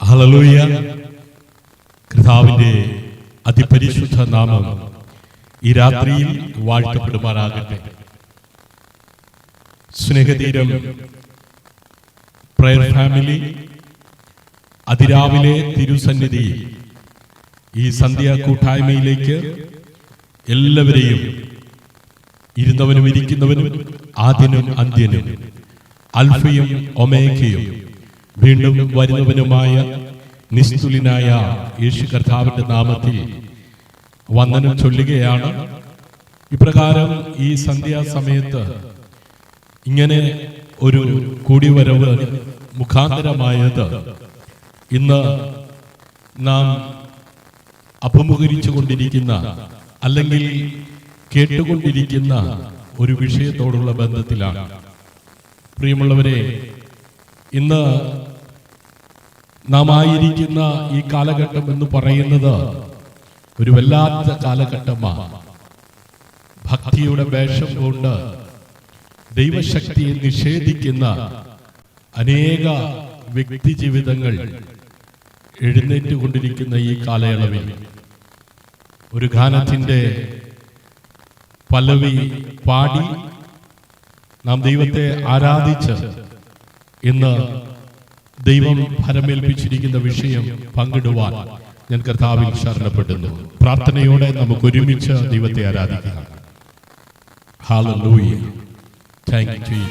ഹലലൂയ കർത്താവിന്റെ അതിപരിശുദ്ധ നാമം ഈ രാത്രിയിൽ വാഴ്ത്തപ്പെടുമാറാകട്ടെ. സ്നേഹതീരം പ്രയർ ഫാമിലി അതിരാവിലെ തിരുസന്നിധി ഈ സന്ധ്യ കൂട്ടായ്മയിലേക്ക് എല്ലാവരെയും ഇരുന്നവനും ഇരിക്കുന്നവനും ആദ്യനും അന്ത്യനും അൽഫയും ഒമേഖയും വീണ്ടും വരുന്നവനുമായ നിസ്തുലിനായ യേശു കർത്താവിന്റെ നാമത്തിൽ വന്ദനം ചൊല്ലുകയാണ്. ഇപ്രകാരം ഈ സന്ധ്യാസമയത്ത് ഇങ്ങനെ ഒരു കൂടിവരവ് മുഖാന്തരമായത്. ഇന്ന് നാം അഭിമുഖീകരിച്ചു കൊണ്ടിരിക്കുന്ന അല്ലെങ്കിൽ കേട്ടുകൊണ്ടിരിക്കുന്ന ഒരു വിഷയത്തോടുള്ള ബന്ധത്തിലാണ്. പ്രിയമുള്ളവരെ ഇന്ന് നാം ആയിരിക്കുന്ന ഈ കാലഘട്ടം എന്ന് പറയുന്നത് ഒരു വല്ലാത്ത കാലഘട്ടമാണ്. ഭക്തിയുടെ വേഷം കൊണ്ട് ദൈവശക്തിയെ നിഷേധിക്കുന്ന അനേക വ്യക്തി ജീവിതങ്ങൾ എഴുന്നേറ്റുകൊണ്ടിരിക്കുന്ന ഈ കാലയളവിൽ ഒരു ഗാനത്തിന്റെ പല്ലവി പാടി നാം ദൈവത്തെ ആരാധിച്ച് ഇന്ന് ദൈവം ഫലമേൽപ്പിച്ചിരിക്കുന്ന വിഷയം പങ്കിടുവാൻ ഞാൻ കർത്താവിൽ ശരണപ്പെടുന്നു. പ്രാർത്ഥനയോടെ നമുക്ക് ഒരുമിച്ച് ദൈവത്തെ ആരാധിക്കാം. Hallelujah. താങ്ക് ആരാധിക്കാം.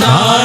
ना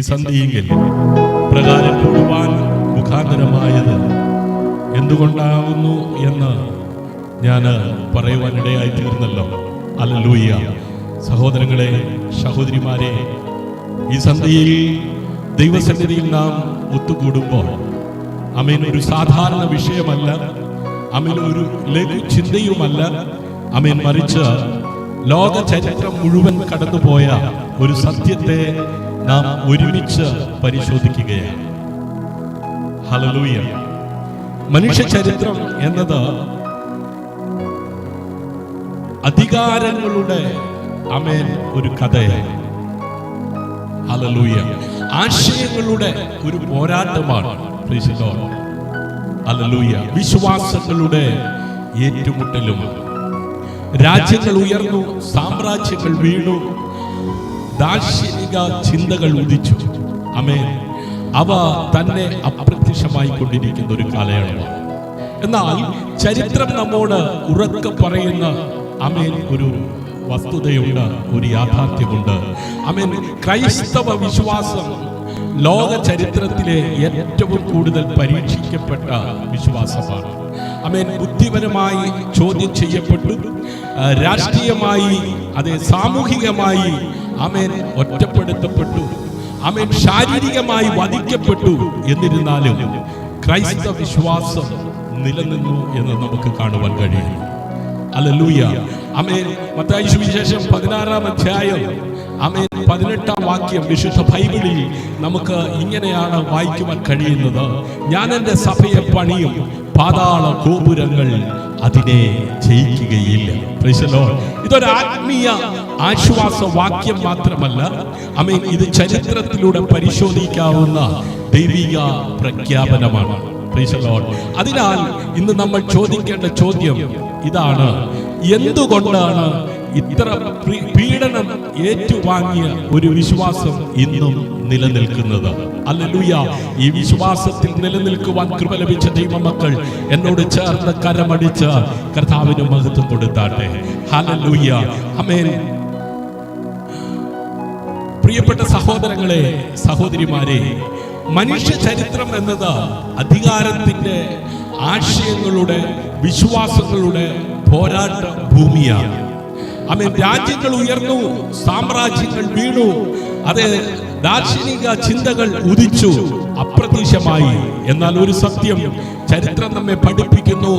ഈ സന്ധിയെങ്കിൽ പ്രകാരം കൂടുവാൻ മുഖാന്തരമായത് എന്തുകൊണ്ടാകുന്നു എന്ന് ഞാൻ പറയുവാനിടയായി തീർന്നല്ലോ. ഹല്ലേലൂയ. സഹോദരങ്ങളെ സഹോദരിമാരെ ഈ സന്ധ്യയിൽ ദൈവസന്നിധിയിൽ നാം ഒത്തുകൂടുമ്പോൾ അമീൻ ഒരു സാധാരണ വിഷയമല്ല അമീൻ ഒരു ലഘു ചിന്തയുമല്ല അമീൻ മറിച്ച് ലോക ചരിത്രം മുഴുവൻ കടന്നുപോയ ഒരു സത്യത്തെ നാം ഒരുമിച്ച് പരിശോധിക്കുകയാണ്. ഹലലൂയ മനുഷ്യ ചരിത്രം എന്നത് അധികാരങ്ങളുടെ അമേൻ ഒരു കഥയാണ്. ഹലലൂയ ആശയങ്ങളുടെ ഒരു പോരാട്ടമാണ്. അലലൂയ വിശ്വാസങ്ങളുടെ ഏറ്റുമുട്ടലും. രാജ്യങ്ങൾ ഉയർന്നു സാമ്രാജ്യങ്ങൾ വീണു ദാർശനിക ചിന്തകൾ ഉദിച്ചു. അമേ അവ തന്നെ അപ്രത്യക്ഷമായി കൊണ്ടിരിക്കുന്ന ഒരു കാലയളവാണ്. എന്നാൽ ചരിത്രം നമ്മോട് ഉറക്കെ പറയുന്ന അമേൻ ഒരു വസ്തുതയുണ്ട് ഒരു യാഥാർത്ഥ്യമുണ്ട്. അമേൻ ക്രൈസ്തവ വിശ്വാസം ലോക ചരിത്രത്തിലെ ഏറ്റവും കൂടുതൽ പരീക്ഷിക്കപ്പെട്ട വിശ്വാസമാണ്. അമേൻ ബുദ്ധിപരമായി ചോദ്യം ചെയ്യപ്പെട്ടു രാഷ്ട്രീയമായി അതെ സാമൂഹികമായി അമേൻ ഒറ്റപ്പെടുത്തപ്പെട്ടു. അമേൻ ശാരീരികമായി വധിക്കപ്പെട്ടു. എന്നിരുന്നാലും ക്രൈസ്തവ വിശ്വാസം നിലനിന്നു എന്ന് നമുക്ക് കാണുവാൻ കഴിയും അല്ലൂയ അമേൻ മത്തായി സുവിശേഷം പതിനാറാം അധ്യായം. അമേൻ പതിനെട്ടാം വാക്യം വിശുദ്ധ ബൈബിളിൽ നമുക്ക് ഇങ്ങനെയാണ് വായിക്കുവാൻ കഴിയുന്നത്. ഞാൻ എന്റെ സഭയെ പണിയും പാതാള ഗോപുരങ്ങൾ അതിനെ ജയിക്കുകയില്ല. ഇതൊരു ആത്മീയ ആശ്വാസ വാക്യം മാത്രമല്ല അമേൻ ഇത് ചരിത്രത്തിലൂടെ പരിശോധിക്കാവുന്ന ദൈവിക പ്രഖ്യാപനമാണ്. അതിനാൽ ഇന്ന് നമ്മൾ ചോദിക്കേണ്ട ചോദ്യം ഇതാണ് എന്തുകൊണ്ടാണ് ഇത്ര പീഡനം ഏറ്റുവാങ്ങിയ ഒരു വിശ്വാസം ഇന്നും നിലനിൽക്കുന്നത്. അല്ലലുയ ഈ വിശ്വാസത്തിൽ നിലനിൽക്കുവാൻ കൃപ ലഭിച്ച ദൈവമക്കൾ എന്നോട് ചേർന്ന് കരമടിച്ച് കർത്താവിന് മഹത്വം കൊടുത്താട്ടെ. ഹലലുയ അമേൻ പ്രിയപ്പെട്ട സഹോദരങ്ങളെ സഹോദരിമാരെ മനുഷ്യ ചരിത്രം എന്നത് അധികാരത്തിന്റെ ആശയങ്ങളുടെ വിശ്വാസങ്ങളുടെ പോരാട്ട ഭൂമിയാണ്. അമേൻ. രാജ്യങ്ങൾ ഉയർന്നു സാമ്രാജ്യങ്ങൾ വീണു. അതേ ദാർശനിക ചിന്തകൾ ഉദിച്ചു. അപ്രതീക്ഷമായി. എന്നാൽ ഒരു സത്യം ചരിത്രം നമ്മെ പഠിപ്പിക്കുന്നു.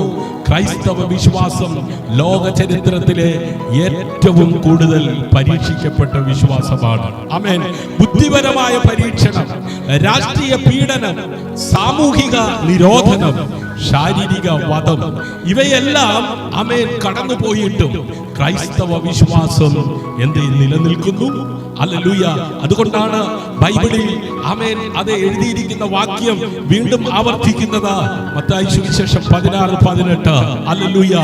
ക്രൈസ്തവ വിശ്വാസം ലോക ചരിത്രത്തിലെ ഏറ്റവും കൂടുതൽ പരീക്ഷിക്കപ്പെട്ട വിശ്വാസമാണ്. അമേൻ. ബുദ്ധിപരമായ പരീക്ഷണം രാഷ്ട്രീയ പീഡനം സാമൂഹിക നിരോധനം ശാരീരിക വധം ഇവയെല്ലാം അമേൻ കടന്നുപോയിട്ടും ക്രൈസ്തവ വിശ്വാസം എന്തേ നിലനിൽക്കുന്നു? അല്ലലൂയ അതുകൊണ്ടാണ് ബൈബിളിൽ ആമേൻ. അത് എഴുതിയിരിക്കുന്ന വാക്യം വീണ്ടും ആവർത്തിക്കുന്നത്. മത്തായി സുവിശേഷം പതിനാറ് പതിനെട്ട്. അല്ലൂയ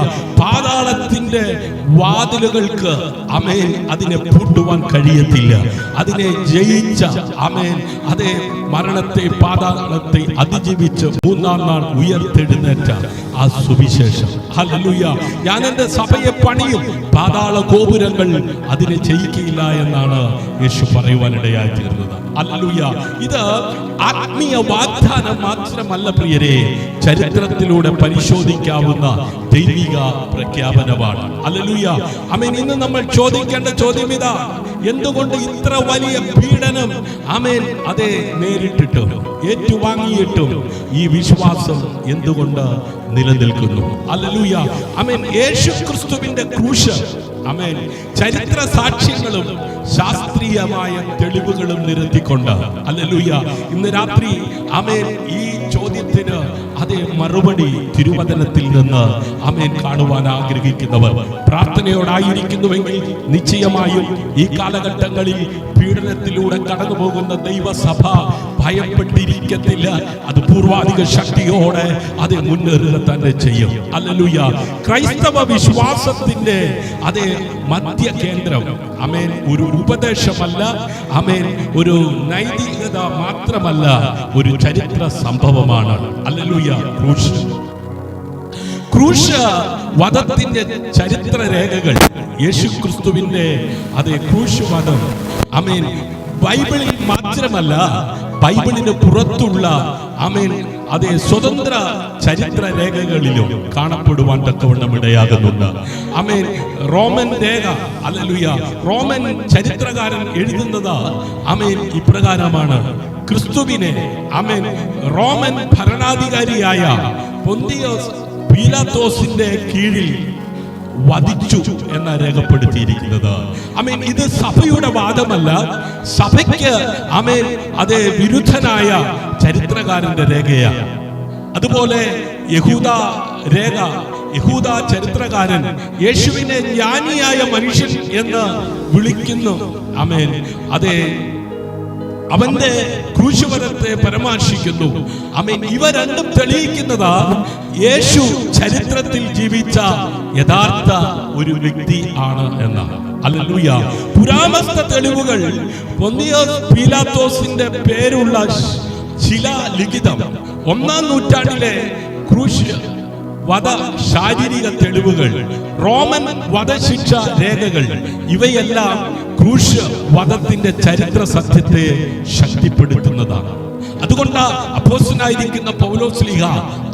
പാതാളത്തിന്റെ വാതിലുകൾക്ക് അമേൻ അതിനെ പൂട്ടുവാൻ കഴിയത്തില്ല. അതിനെ ജയിച്ച അമേൻ അതേ മരണത്തെ പാതാളത്തെ അതിജീവിച്ച് മൂന്നാം നാൾ ഉയർത്തെഴുന്നേറ്റ ആ സുവിശേഷം. ഹല്ലേലൂയ. ഞാൻ എന്റെ സഭയെ പണിയും പാതാള ഗോപുരങ്ങൾ അതിനെ ജയിക്കില്ല എന്നാണ് യേശു പറയുവാനിടയായി തീർന്നത്. ഹല്ലേലൂയ ഇത് ആത്മീയ വാഗ്ദാനം മാത്രമല്ല പ്രിയരെ ചരിത്രത്തിലൂടെ പരിശോധിക്കാവുന്ന ദൈവിക പ്രഖ്യാപനമാണ്. ഹല്ലേലൂയ അമേൻ ഇന്ന് നമ്മൾ ചോദിക്കേണ്ട ചോദ്യം ഇതാ. എന്തുകൊണ്ട് ഇത്ര വലിയ പീഡനം അമേൻ അതെ നേരിട്ടിട്ടും ഏറ്റുവാങ്ങിയിട്ടും ഈ വിശ്വാസം എന്തുകൊണ്ട് നിലനിൽക്കുന്നു. അല്ലലൂയ അമേൻ യേശു ക്രിസ്തുവിന്റെ ക്രൂശ്. അമേൻ ചരിത്ര സാക്ഷ്യങ്ങളും ശാസ്ത്രീയമായ തെളിവുകളും നിരത്തിക്കൊണ്ട്. അല്ലലൂയ ഇന്ന് രാത്രി അമേൻ ഈ ചോദ്യത്തിന് അതേ മറുപടി തിരുവചനത്തിൽ നിന്ന് അമേൻ കാണുവാൻ ആഗ്രഹിക്കുന്നവർ. പ്രാർത്ഥനയോടായിരിക്കുന്നുവെങ്കിൽ നിശ്ചയമായും ഈ കാലഘട്ടങ്ങളിൽ പീഡനത്തിലൂടെ കടന്നു പോകുന്ന ദൈവസഭ ഭയപ്പെട്ടിരിക്കത്തില്ല. അത് പൂർവാധിക ശക്തിയോടെ അത് മുന്നേറുക തന്നെ ചെയ്യും. അല്ലലുയ ക്രൈസ്തവ വിശ്വാസത്തിന്റെ അതേ മധ്യ കേന്ദ്രം അമേൻ. ഒരു ഉപദേശമല്ല. അമേൻ. ഒരു നൈതികത മാത്രമല്ല. ഒരു ചരിത്ര സംഭവമാണ്. അല്ലലുയ ക്രൂശ്. ക്രൂശ വധത്തിന്റെ ചരിത്ര രേഖകൾ യേശു ക്രിസ്തുവിന്റെ അതേ ക്രൂശ് വധം. അമേൻ. ബൈബിളിൽ മാത്രമല്ല ബൈബിളിന് പുറത്തുള്ള അമേൻ അതേ സ്വതന്ത്ര ചരിത്ര രേഖകളിലും കാണപ്പെടുവാൻ തക്കവണ്ണം ഇടയാകുന്നുണ്ട്. അമേൻ റോമൻ രേഖ അല്ലലുയ റോമൻ ചരിത്രകാരൻ എഴുതുന്നത് അമേൻ ഇപ്രകാരമാണ്. ക്രിസ്തുവിനെ അമേൻ റോമൻ ഭരണാധികാരിയായ പൊന്തിയോസ് പീലാത്തോസിന്റെ കീഴിൽ വധിച്ചു എന്ന രേഖപ്പെടുത്തിയിരിക്കുന്നത്. അമേൻ ഇത് സഭയുടെ വാദമല്ല. സഭയ്ക്ക് അമേൻ അതേ വിരുദ്ധനായ ചരിത്രകാരന്റെ രേഖയാണ് അതുപോലെ യഹൂദ രേഖ യഹൂദ ചരിത്രകാരൻ യേശുവിനെ ജ്ഞാനിയായ മനുഷ്യൻ എന്ന് വിളിക്കുന്നു. അമേൻ അതേ അവന്റെ ക്രൂശുവരത്തെ പരാമർശിക്കുന്നു. അമേൻ ഇവ രണ്ടും തെളിയിക്കുന്നതാ യേശു ചരിത്രത്തിൽ ജീവിച്ച യഥാർത്ഥ ഒരു വ്യക്തി ആണ് എന്നാണ് അല്ലൂയ പുരാമസ്ത തെളിവുകൾ. പൊന്നിയോസ് പീലാത്തോസിന്റെ പേരുള്ള ശിലാലിഖിതം. ഒന്നാം നൂറ്റാണ്ടിലെ ക്രൂശ് വധ ശാരീരിക തെളിവുകൾ റോമൻ വധശിക്ഷ രേഖകൾ ഇവയെല്ലാം ക്രൂശ വധത്തിന്റെ ചരിത്ര സത്യത്തെ ശക്തിപ്പെടുത്തുന്നതാണ്. അതുകൊണ്ട് അപ്പോസ്റ്റലായിരിക്കുന്ന പൗലോസ്ലിഹ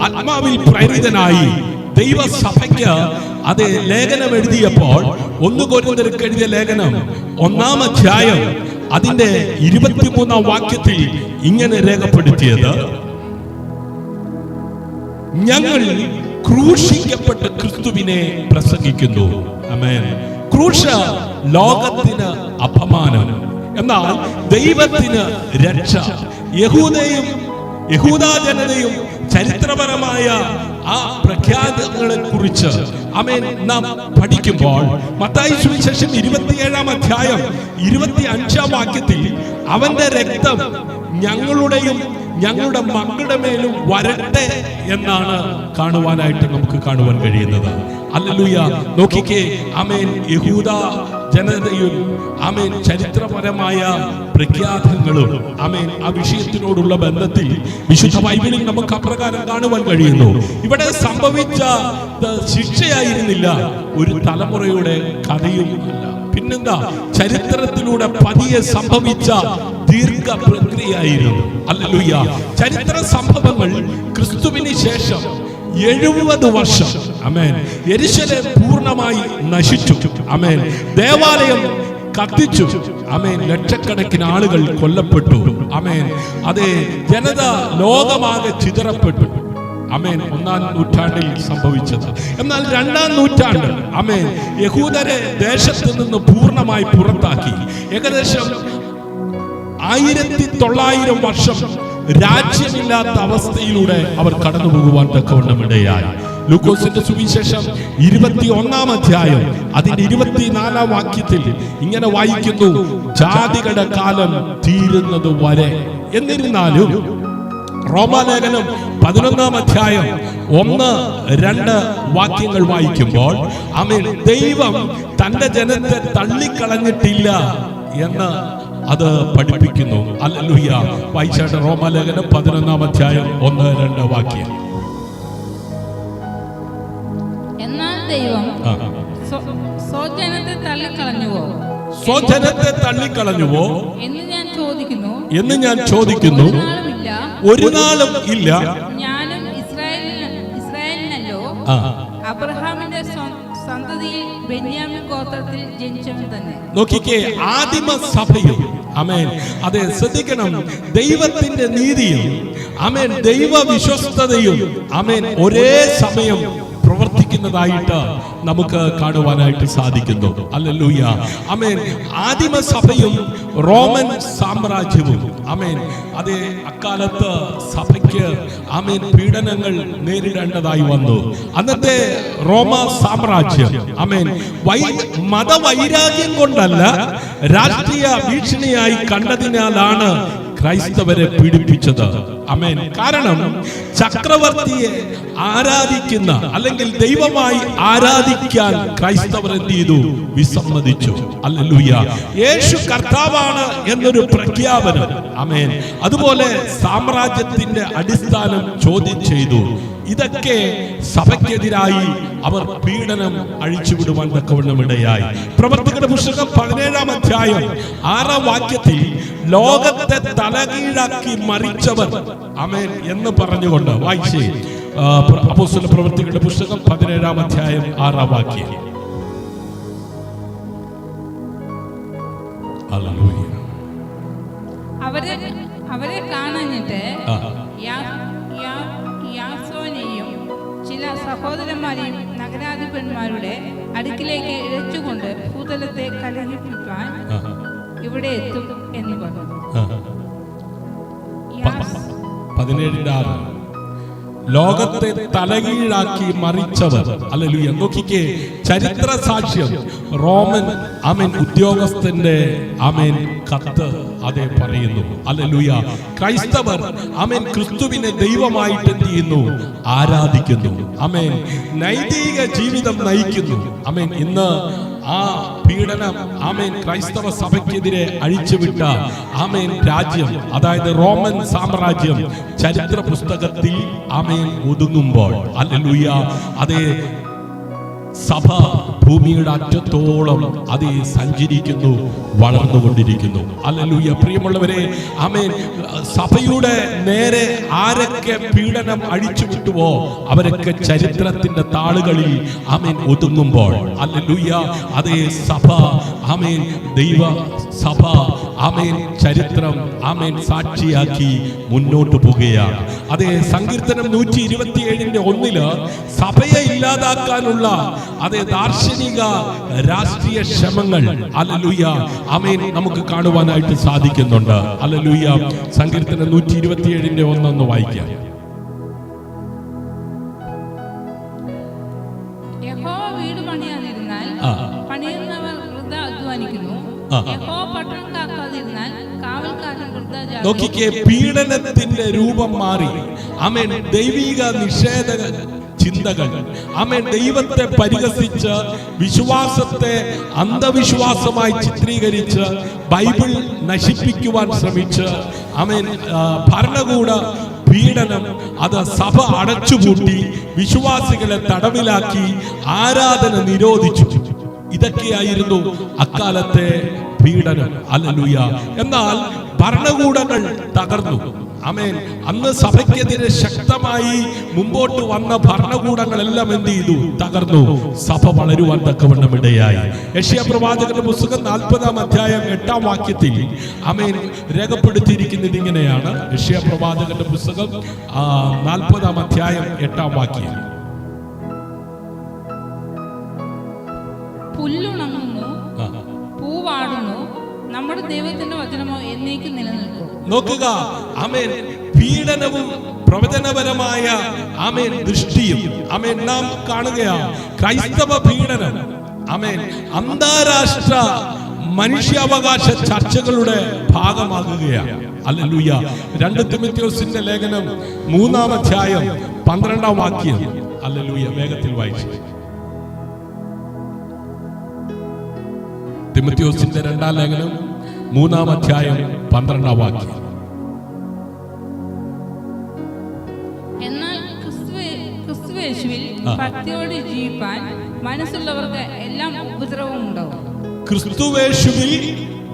ആത്മാവിൽ പ്രേരിതനായി ദൈവസഭയ്ക്ക് അത് ലേഖനം എഴുതിയപ്പോൾ ഒന്ന് കൊരുന്നവർക്ക് എഴുതിയ ലേഖനം ഒന്നാം അധ്യായം അതിന്റെ ഇരുപത്തിമൂന്നാം വാക്യത്തിൽ ഇങ്ങനെ രേഖപ്പെടുത്തിയത്. ഞങ്ങൾ ക്രൂശിക്കപ്പെട്ട ക്രിസ്തുവിനെ പ്രസംഗിക്കുന്നു. ക്രൂശ ലോകത്തിന് അപമാനം. എന്നാൽ ദൈവത്തിന് രക്ഷ. യഹൂദയും യഹൂദ ജനതയും ചരിത്രപരമായ ആ പ്രഖ്യാതങ്ങളെ കുറിച്ച് അമേൻ നാം പഠിക്കുമ്പോൾ മത്തായി സുവിശേഷം ഇരുപത്തിയേഴാം അധ്യായം ഇരുപത്തി അഞ്ചാം വാക്യത്തിൽ അവന്റെ രക്തം ഞങ്ങളുടെയും ഞങ്ങളുടെ മക്കളുടെ മേലും വരട്ടെ എന്നാണ് കാണുവാനായിട്ട് നമുക്ക് കാണുവാൻ കഴിയുന്നത്. അല്ലൂയ നോക്കിക്കേ. അമേൻ യഹൂദ ജനതയും അമേൻ ചരിത്രപരമായ പ്രഖ്യാതങ്ങളും അമേൻ ആ വിഷയത്തിനോടുള്ള ബന്ധത്തിൽ വിശുദ്ധ ബൈബിളിൽ നമുക്ക് അപ്രകാരം കാണുവാൻ കഴിയുന്നു. ഇവിടെ സംഭവിച്ച ശിക്ഷയായിരുന്നില്ല. ഒരു തലമുറയുടെ കഥയും അല്ല പിന്നെന്താ? ചരിത്രത്തിലൂടെ പതിയെ സംഭവിച്ച ദീർഘ പ്രക്രിയയായിരുന്നു അല്ലലുയ്യ ചരിത്ര സംഭവങ്ങൾ ക്രിസ്തുവിന് ശേഷം എഴുപത് വർഷം. അമേൻ എരിശലെ പൂർണമായി നശിച്ചു. അമേൻ ദേവാലയം കത്തിച്ചു. അമേൻ ലക്ഷക്കണക്കിന് ആളുകൾ കൊല്ലപ്പെട്ടു. അമേൻ അതെ ജനത ലോകമാകെ ചിതറപ്പെട്ടു. അമേൻ ഒന്നാം നൂറ്റാണ്ടിൽ സംഭവിച്ചത്. എന്നാൽ രണ്ടാം നൂറ്റാണ്ട് അമേൻ യഹൂദരെ ദേശത്ത് നിന്ന് പൂർണമായി പുറത്താക്കി. ഏകദേശം ആയിരത്തി തൊള്ളായിരം വർഷം രാജ്യമില്ലാത്ത അവസ്ഥയിലൂടെ അവർ കടന്നു പോകുവാൻ തക്കവണ്ണം ഇടയായി. ലൂക്കോസിന്റെ സുവിശേഷം ഇരുപത്തി ഒന്നാം അധ്യായം അതിന്റെ ഇരുപത്തിനാലാം വാക്യത്തിൽ ഇങ്ങനെ വായിക്കുന്നു ജാതികളുടെ കാലം തീരുന്നത് വരെ. എന്നിരുന്നാലും റോമാലേഖനം പതിനൊന്നാം അധ്യായം ഒന്ന് രണ്ട് വാക്യങ്ങൾ വായിക്കുമ്പോൾ ആമേൻ ദൈവം തന്റെ ജനത്തെ തള്ളിക്കളഞ്ഞിട്ടില്ല എന്ന് അത് പഠിപ്പിക്കുന്നു. അല്ലൂയ വായിച്ചാട്ട് റോമാലേഖനം പതിനൊന്നാം അധ്യായം ഒന്ന് രണ്ട് വാക്യം. എന്നാൽ ദൈവം സ്വജനത്തെ തള്ളിക്കളഞ്ഞുവോ? സ്വജനത്തെ തള്ളിക്കളഞ്ഞുവോ? എന്ന് ഞാൻ ചോദിക്കുന്നു. എന്ന് ഞാൻ ചോദിക്കുന്നു. ഒരു നാളും ഇല്ല. ഞാനും ഇസ്രായേലിന് ഇസ്രായേലിനല്ലോ. തന്നെ. നോക്കിക്കേ ആദിമ സഭയും അമേൻ അതെ ശ്രദ്ധിക്കണം ദൈവത്തിന്റെ നീതിയും അമേൻ ദൈവ വിശ്വസ്തതയും അമേൻ ഒരേ സമയം പ്രവർത്തിക്കുന്നതായിട്ട് നമുക്ക് കാണുവാനായിട്ട് സാധിക്കുന്നു. അല്ലല്ലൂയ അമേൻ ആദിമ സഭയും റോമൻ സാമ്രാജ്യവും. അമേൻ അതെ അക്കാലത്ത് സഭയ്ക്ക് അമേൻ പീഡനങ്ങൾ നേരിടേണ്ടതായി വന്നു. അന്നത്തെ റോമ സാമ്രാജ്യം അമേൻ വൈ മതവൈരാഗ്യം കൊണ്ടല്ല രാഷ്ട്രീയ ഭീഷണിയായി കണ്ടതിനാലാണ് ക്രൈസ്തവരെ പീഡിപ്പിച്ചത്. അമേൻ കാരണം ചക്രവർത്തിയെ ആരാധിക്കുന്ന അല്ലെങ്കിൽ ദൈവമായി ആരാധിക്കാൻ ക്രൈസ്തവർ എന്ത് ചെയ്തു? വിസമ്മതിച്ചു. അല്ലൂയ യേശു കർത്താവാണ് എന്നൊരു പ്രഖ്യാപനം. അമേൻ അതുപോലെ സാമ്രാജ്യത്തിന്റെ അടിസ്ഥാനം ചോദ്യം ചെയ്തു. ഇതൊക്കെ സഭയ്ക്കെതിരായി അവർ പീഡനം അഴിച്ചുവിടുവാൻ തക്കവണ്ണം ഇടയായി. പ്രവർത്തകരുടെ പുസ്തകം പതിനേഴാം അധ്യായം ആറാം വാക്യത്തിൽ ലോകത്തെ തലകീഴാക്കി മറിച്ചവർ അമേൻ എന്ന് പറഞ്ഞുകൊണ്ട് വായിച്ചേ അപ്പോസ്വല പ്രവൃത്തികളുടെ പുസ്തകം പതിനേഴാം അധ്യായം ആറാം വാക്യം. അവരെ അവരെ കാണഞ്ഞിട്ട് യാസോനെയും ചില സഹോദരന്മാരെയും നഗരാധിപന്മാരുടെ അടുക്കിലേക്ക് ഇഴച്ചുകൊണ്ട് ഭൂതലത്തെ കലഹിപ്പിക്കാൻ ഇവിടെ എത്തും എന്ന് പറഞ്ഞു. പതിനേഴിന്റെ ആറ് ലോകത്തെ തലകീഴാക്കി മറിച്ചവർ. അല്ലല്ലോ നോക്കിക്കേ ചരിത്ര സാക്ഷ്യം. റോമൻ ആമേൻ ഉദ്യോഗസ്ഥന്റെ അമേൻ കത്ത് അതെ പറയുന്നു. അല്ലലൂയ. ക്രൈസ്തവർ അമേൻ ക്രിസ്തുവിനെ ദൈവമായിട്ട് എന്ത് ചെയ്യുന്നു? ആരാധിക്കുന്നു. അമേൻ നൈതിക ജീവിതം നയിക്കുന്നു. അമേൻ ഇന്ന് ആ പീഡനം ആമേൻ ക്രൈസ്തവ സഭയ്ക്കെതിരെ അഴിച്ചുവിട്ട ആമേൻ രാജ്യം അതായത് റോമൻ സാമ്രാജ്യം ചരിത്ര പുസ്തകത്തിൽ ആമേൻ ഒതുങ്ങുമ്പോൾ അല്ലൂയ അതേ സഭ ഭൂമിയുടെ അറ്റത്തോളം അത് സഞ്ചരിക്കുന്നു വളർന്നുകൊണ്ടിരിക്കുന്നു. അല്ലലൂയ. പ്രിയമുള്ളവരെ ആമേൻ. സഭയുടെ നേരെ ആരൊക്കെ പീഡനം അഴിച്ചു വിട്ടുവോ അവരൊക്കെ ചരിത്രത്തിന്റെ താളുകളിൽ ആമേൻ ഒതുങ്ങുമ്പോൾ. അല്ലലൂയ. അതേ സഭ ആമേൻ ദൈവ സഭ ആമേൻ ചരിത്രം ആമേൻ സാക്ഷിയാക്കി മുന്നോട്ട് പോവുകയാണ് അതേ സങ്കീർത്തനം നൂറ്റി ഇരുപത്തിയേഴിന്റെ ഒന്നിൽ സഭയെ ഇല്ലാതാക്കാനുള്ള അതേ ദാർശനിക രാഷ്ട്രീയ ശ്രമങ്ങൾ. അലലുയ ആമേൻ. നമുക്ക് കാണുവാനായിട്ട് സാധിക്കുന്നുണ്ട്. അലലുയ സങ്കീർത്തനം നൂറ്റി ഇരുപത്തിയേഴിന്റെ ഒന്നൊന്ന് വായിക്കാം. പണിയുന്നവർ വൃദ്ധ അധ്വാനിക്കുന്നു. നോക്കിക്കേ പീഡനത്തിന്റെ രൂപം മാറി. ആമേൻ. ദൈവിക നിഷേധകൾ ചിന്തകൾ. ആമേൻ. ദൈവത്തെ പരിഹസിച്ച് വിശ്വാസത്തെ അന്ധവിശ്വാസമായി ചിത്രീകരിച്ച് ബൈബിൾ നശിപ്പിക്കുവാൻ ശ്രമിച്ച് ആമേൻ ഭരണകൂട പീഡനം അത് സഭ അടച്ചുപൂട്ടി വിശ്വാസികളെ തടവിലാക്കി ആരാധന നിരോധിച്ചു. ഇതൊക്കെയായിരുന്നു അക്കാലത്തെ പീഡനം. അല്ലലുയ എന്നാൽ ഭരണകൂടങ്ങൾ തകർന്നു. അമേൻ അന്ന് സഭയ്ക്കെതിരെ ശക്തമായി മുമ്പോട്ട് വന്ന ഭരണകൂടങ്ങളെല്ലാം എന്ത് ചെയ്തു? തകർന്നു. സഭ വളരുവാൻ തക്കവണ്ണം ഇടയായി. യഷ്യ പ്രവാചകന്റെ പുസ്തകം നാൽപ്പതാം അധ്യായം എട്ടാം വാക്യത്തിൽ അമേൻ രേഖപ്പെടുത്തിയിരിക്കുന്നത് ഇങ്ങനെയാണ്. യഷ്യ പ്രവാചകന്റെ പുസ്തകം നാൽപ്പതാം അധ്യായം എട്ടാം വാക്യം. പൂവാടുന്നു നമ്മുടെ ദൈവത്തിന്റെ വചനമോ എന്നേക്കും നിലനിൽക്കും. നോക്കുക. അമേൻ പീഡനവും പ്രവചനപരമായ അമേൻ ദൃഷ്ടിയും. അമേൻ നാം കാണുകയാണ് ക്രൈസ്തവ പീഡനം. അമേൻ അന്താരാഷ്ട്ര മനുഷ്യാവകാശ ചർച്ചകളുടെ ഭാഗമാകുകയാണ് അല്ലൂയ രണ്ട് തിമിത്യോസിന്റെ ലേഖനം മൂന്നാം അധ്യായം പന്ത്രണ്ടാം വാക്യം. അല്ലൂയ വേഗത്തിൽ വായിച്ചു. തിമിത്യോസിന്റെ രണ്ടാം ലേഖനം മൂന്നാം അധ്യായം പന്ത്രണ്ടാം വാക്യം. എന്നാൽ ക്രിസ്തുവേശുവിൽ ഭക്തിയോടെ ജീവിപ്പാൻ മനസ്സുള്ളവർക്ക് എല്ലാം ഉപദ്രവം ഉണ്ടാവും ക്രിസ്തുവേശുവിൽ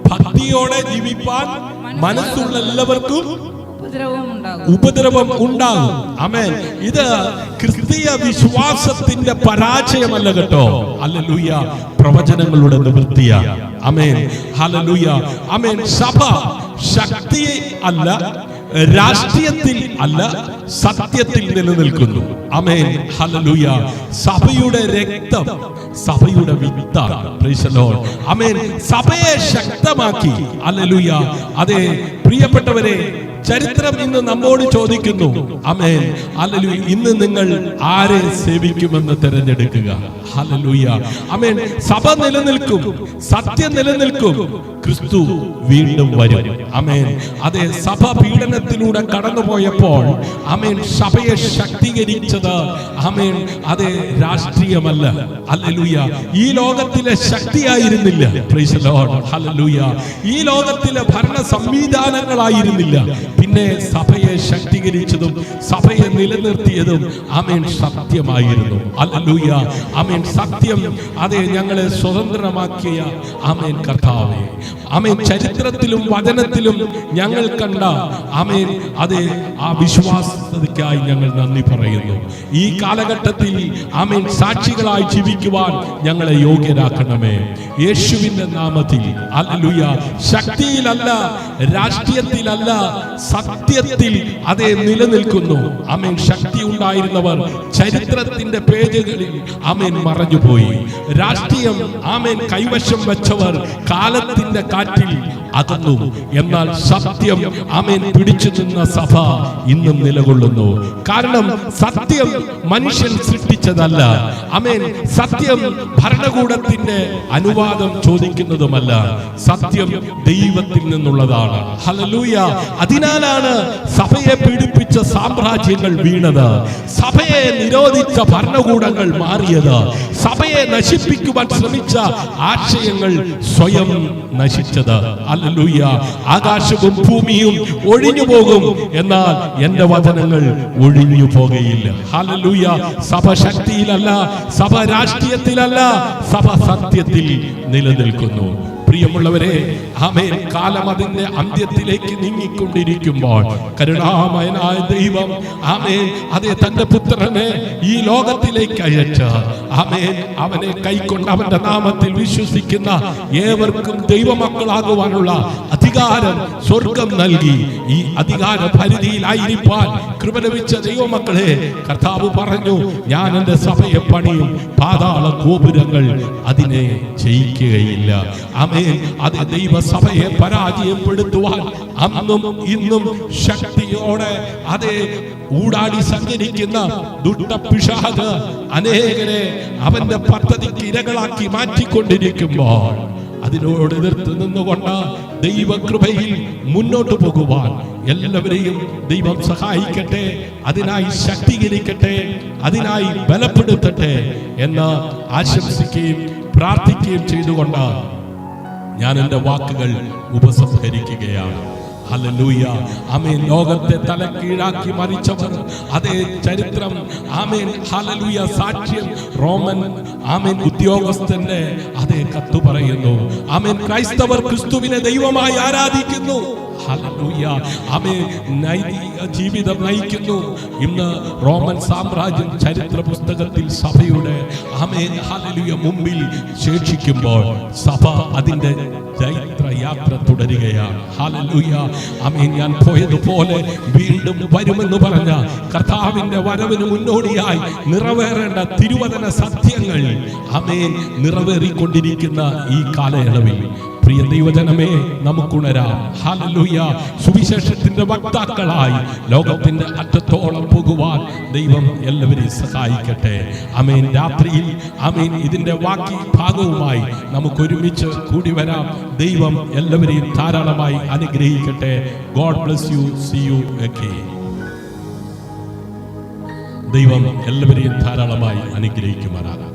ഭക്തിയോടെ ജീവിപ്പാൻ മനസ്സുള്ള എല്ലാവർക്കും ഉപദ്രവം ഉണ്ടാകും. അമേൻ ഇത് ക്രിസ്തീയ വിശ്വാസത്തിന്റെ പരാജയമല്ല കേട്ടോ. അല്ലലൂയ പ്രവചനങ്ങളുടെ നിവൃത്തിയ. അമേൻ ഹലലൂയ അമേൻ സഭ ശക്തി അല്ല രാഷ്ട്രീയത്തിൽ അല്ല സത്യത്തിൽ നിലനിൽക്കുന്നു. അമേൻ ഹലലൂയ സഭയുടെ രക്തം സഭയുടെ വിത്താണ്. അമേൻ സഭയെ ശക്തമാക്കി. അല്ലലൂയ അതെ പ്രിയപ്പെട്ടവരെ ചരിത്രം ഇന്ന് നമ്മോട് ചോദിക്കുന്നു. അമേൻ ഹല്ലേലൂയ. ഇന്ന് നിങ്ങൾ ആരെ സേവിക്കുമെന്ന് തിരഞ്ഞെടുക്കുക? ഹല്ലേലൂയ. അമേൻ സഭ നിലനിൽക്കും. സത്യം നിലനിൽക്കും. ക്രിസ്തു വീണ്ടും വരും. അമേൻ അതെ സഭ പീഡനത്തിലൂടെ കടന്നുപോയപ്പോൾ അമേൻ സഭയെ ശക്തീകരിച്ചത് അമേൻ അതെ രാഷ്ട്രീയമല്ല. അല്ലലൂയ ഈ ലോകത്തിലെ ശക്തിയായിരുന്നില്ല. ഈ ലോകത്തിലെ ഭരണ സംവിധാനങ്ങളായിരുന്നില്ല പിന്നെ സഭയെ ശക്തീകരിച്ചതും സഭയെ നിലനിർത്തിയതും അമേൻ സത്യമായിരുന്നു. ഹല്ലേലൂയ. അമേൻ സത്യം. അതെ ഞങ്ങളെ സ്വതന്ത്രമാക്കിയ അമേൻ കർത്താവേ. അമേൻ ചരിത്രത്തിലും വചനത്തിലും ഞങ്ങൾ കണ്ട അമേൻ അതെ ആ വിശ്വാസതയ്ക്കായി ഞങ്ങൾ നന്ദി പറയുന്നു. ഈ കാലഘട്ടത്തിൽ അമേൻ സാക്ഷികളായി ജീവിക്കുവാൻ ഞങ്ങളെ യോഗ്യരാക്കണമേ. യേശുവിന്റെ നാമത്തിൽ. അല്ലുയ ശക്തിയിലല്ല രാഷ്ട്രീയത്തിലല്ല സത്യത്തിൽ അതേ നിലനിൽക്കുന്നു. അമേൻ. ശക്തി ഉണ്ടായിരുന്നവർ ചരിത്രത്തിന്റെ പേജുകളിൽ അമേൻ മറഞ്ഞുപോയി. രാഷ്ട്രീയം ആമേൻ കൈവശം വെച്ചവർ കാലത്തിന്റെ കാറ്റിൽ അകന്നു. എന്നാൽ സത്യം ആമേൻ പിടിച്ചു നിന്ന സഭ ഇന്നും നിലകൊള്ളുന്നു. കാരണം സത്യം മനുഷ്യൻ സൃഷ്ടിച്ചതല്ല. അമേൻ സത്യം ഭരണകൂടത്തിന്റെ അനുവാദം ചോദിക്കുന്നതുമല്ല. സത്യം ദൈവത്തിൽ നിന്നുള്ളതാണ്. ഹലലൂയ അതിനാലാണ് സഭയെ പീഡിപ്പിച്ച സാമ്രാജ്യങ്ങൾ വീണത്. സഭയെ നിരോധിച്ച ഭരണകൂടങ്ങൾ മാറിയത്. സഭയെ നശിപ്പിക്കുവാൻ ശ്രമിച്ച ആശയങ്ങൾ സ്വയം നശിച്ചത്. അല്ലൂയ്യ ആകാശവും ഭൂമിയും ഒഴിഞ്ഞു പോകും എന്നാൽ എന്റെ വചനങ്ങൾ ഒഴിഞ്ഞു പോകുകയില്ല. ഹല്ലേലൂയ. സഭ ശക്തിയിലല്ല സഭ രാഷ്ട്രീയത്തിലല്ല സഭ സത്യത്തിൽ നിലനിൽക്കുന്നു. പ്രിയമുള്ളവരെ ആമേൻ. കാലം അതിന്റെ അന്ത്യത്തിലേക്ക് നീങ്ങിക്കൊണ്ടിരിക്കുമ്പോൾ കരുണാമയനായ ദൈവം ആമേൻ അതെ തന്റെ പുത്രനെ ഈ ലോകത്തിലേക്ക് അയച്ച ആമേൻ അവനെ കൈക്കൊണ്ട് അവന്റെ നാമത്തിൽ വിശ്വസിക്കുന്ന ഏവർക്കും ദൈവമക്കളാകുവാനുള്ള അധികാരം സ്വർഗം നൽകി. ഈ അധികാര പരിധിയിലായിരിക്കാൻ കൃപ ലഭിച്ച ദൈവമക്കളെ കർത്താവ് പറഞ്ഞു ഞാൻ എന്റെ സഭയെ പണിയും പാതാള ഗോപുരങ്ങൾ അതിനെ ജയിക്കുകയില്ല. അമേൻ അത് ദൈവസഭയെ പരാജയപ്പെടുത്തുവാൻ അന്നും ഇന്നും ശക്തിയോടെ അതേ ഊടാടി സഞ്ചരിക്കുന്ന ദുഷ്ടപിഷാദ് അനേകരെ അവന്റെ പദ്ധതിക്ക് ഇരകളാക്കി മാറ്റിക്കൊണ്ടിരിക്കുമ്പോൾ അതിനോട് എതിർത്ത് നിന്നുകൊണ്ട് ദൈവകൃപയിൽ മുന്നോട്ട് പോകുവാൻ എല്ലാവരെയും ദൈവം സഹായിക്കട്ടെ അതിനായി ശക്തീകരിക്കട്ടെ അതിനായി ബലപ്പെടുത്തട്ടെ എന്ന് ആശംസിക്കുകയും പ്രാർത്ഥിക്കുകയും ചെയ്തുകൊണ്ട് ഞാൻ എന്റെ വാക്കുകൾ ഉപസംഹരിക്കുകയാണ്. ഹല്ലേലൂയ. ആമേൻ. ലോകത്തെ തലക്കീഴാക്കി മരിച്ചവർ അതേ ചരിത്രം. ആമേൻ. ഹലലൂയ സാക്ഷ്യം റോമൻ ആമേൻ ഉദ്യോഗസ്ഥന്റെ അതേ കത്ത് പറയുന്നു. ആമേൻ. ക്രൈസ്തവർ ക്രിസ്തുവിനെ ദൈവമായി ആരാധിക്കുന്നു. ജീവിതം നയിക്കുന്നു. ഇന്ന് റോമൻ സാമ്രാജ്യം ചരിത്ര പുസ്തകത്തിൽ സഭയുടെ മുമ്പിൽ ശേഷിക്കുമ്പോൾ സഭ അതിന്റെ ചൈത്ര യാത്ര തുടരുകയാണ്. ഹല്ലേലൂയ. ആമേൻ. ഞാൻ പോയതുപോലെ വീണ്ടും വരുമെന്ന് പറഞ്ഞ കർത്താവിന്റെ വരവിന് മുന്നോടിയായി നിറവേറേണ്ട തിരുവചന സത്യങ്ങൾ ആമേൻ നിറവേറിക്കൊണ്ടിരിക്കുന്ന ഈ കാലയളവിൽ. പ്രിയ ദൈവജനമേ നമുക്കുണരാം ഹല്ലേലൂയ. സുവിശേഷത്തിന്റെ വക്താക്കളായി ലോകത്തിന്റെ അറ്റത്തോളം പോകുവാൻ ദൈവം എല്ലാവരെയും സഹായിക്കട്ടെ. അമേൻ രാത്രിയിൽ അമേൻ ഇതിന്റെ വാക്കി ഭാഗവുമായി നമുക്ക് ഒരുമിച്ച് കൂടി വരാം. ദൈവം എല്ലാവരെയും ധാരാളമായി അനുഗ്രഹിക്കട്ടെ. God bless you. See you ദൈവം എല്ലാവരെയും ധാരാളമായി അനുഗ്രഹിക്കുമാറാകട്ടെ.